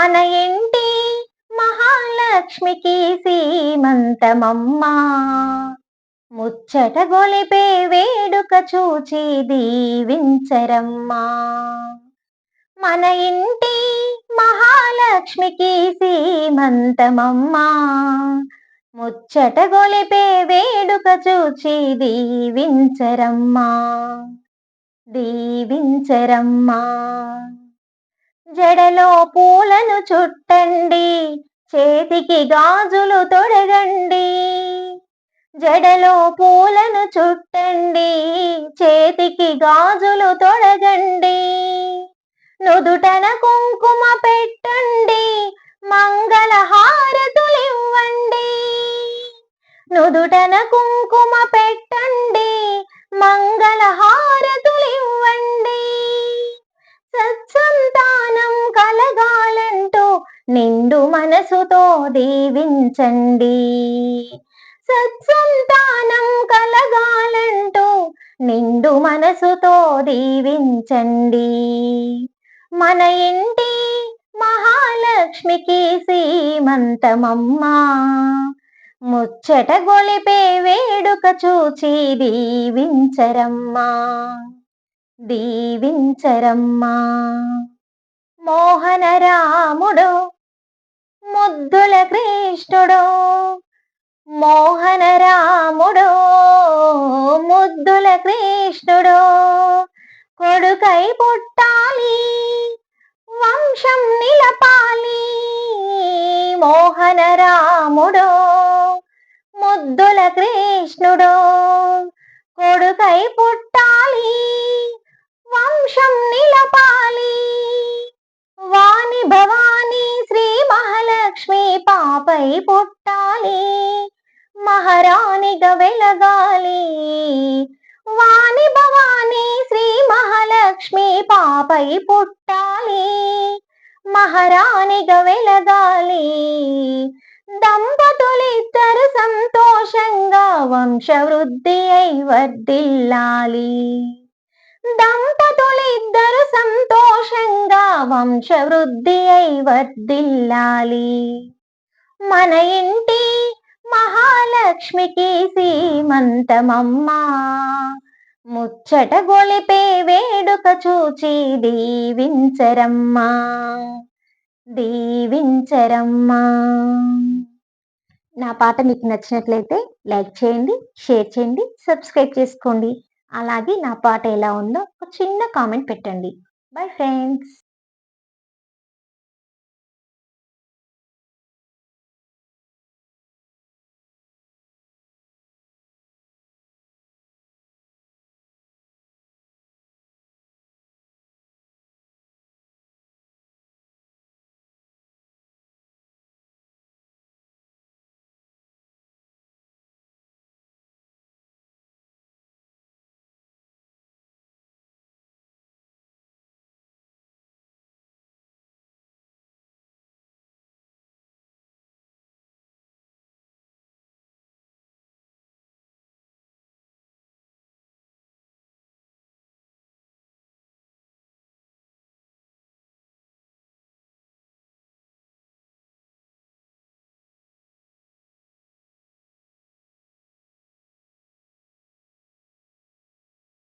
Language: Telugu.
మన ఇంటి మహాలక్ష్మికి సీమంతమమ్మా. ముచ్చట గొలిపే వేడుక చూచి దీవించరమ్మా. మన ఇంటి మహాలక్ష్మికి సీమంతమమ్మా. ముచ్చట గొలిపే వేడుక చూచి దీవించరమ్మా. దీవించరమ్మా. జడలో పూలను చుట్టండి చేతికి గాజులు తొడగండి. జడలో పూలను చుట్టండి చేతికి గాజులు తొడగండి. నుదుటన కుంకుమ పెట్టండి మంగళ హారతులివ్వండి నుదుటన కుంకుమ పెట్టండి మంగళ నిండు మనసుతో దీవించండి. సత్సంతానం కలగాలంటూ నిండు మనసుతో దీవించండి. మన ఇంటి మహాలక్ష్మికి సీమంతమమ్మా ముచ్చట గొలిపే వేడుక చూచి దీవించరమ్మా. దీవించరమ్మా. మోహన రాముడు ముద్దుల కృష్ణుడు మోహన రాముడు ముద్దుల కృష్ణుడు కొడుకై పుట్టాలి వంశం నిలపాలి మోహన రాముడు ముద్దుల కృష్ణుడు కొడుకై పుట్టాలి వంశం నిలపాలి పాపై పొట్టాలి. మహారాణిగా వెలగాలి. వాణి భవాని శ్రీ మహాలక్ష్మి పాపై పుట్టాలి. మహారాణిగా వెలగాలి. దంపతులిద్దరు సంతోషంగా వంశవృద్ధి అయి వర్ధిల్లాలి. దంపతులిద్దరు సంతోషంగా వంశవృద్ధి అయి వర్ధిల్లాలి. మన ఇంటి మహాలక్ష్మికి సీమంతమమ్మా. ముచ్చట గొలిపే వేడుక చూచి దీవించరమ్మా. దీవించరమ్మా. నా పాట మీకు నచ్చినట్లయితే లైక్ చేయండి షేర్ చేయండి సబ్స్క్రైబ్ చేసుకోండి. అలాగే నా పాట ఎలా ఉందో ఒక చిన్న కామెంట్ పెట్టండి. Bye friends.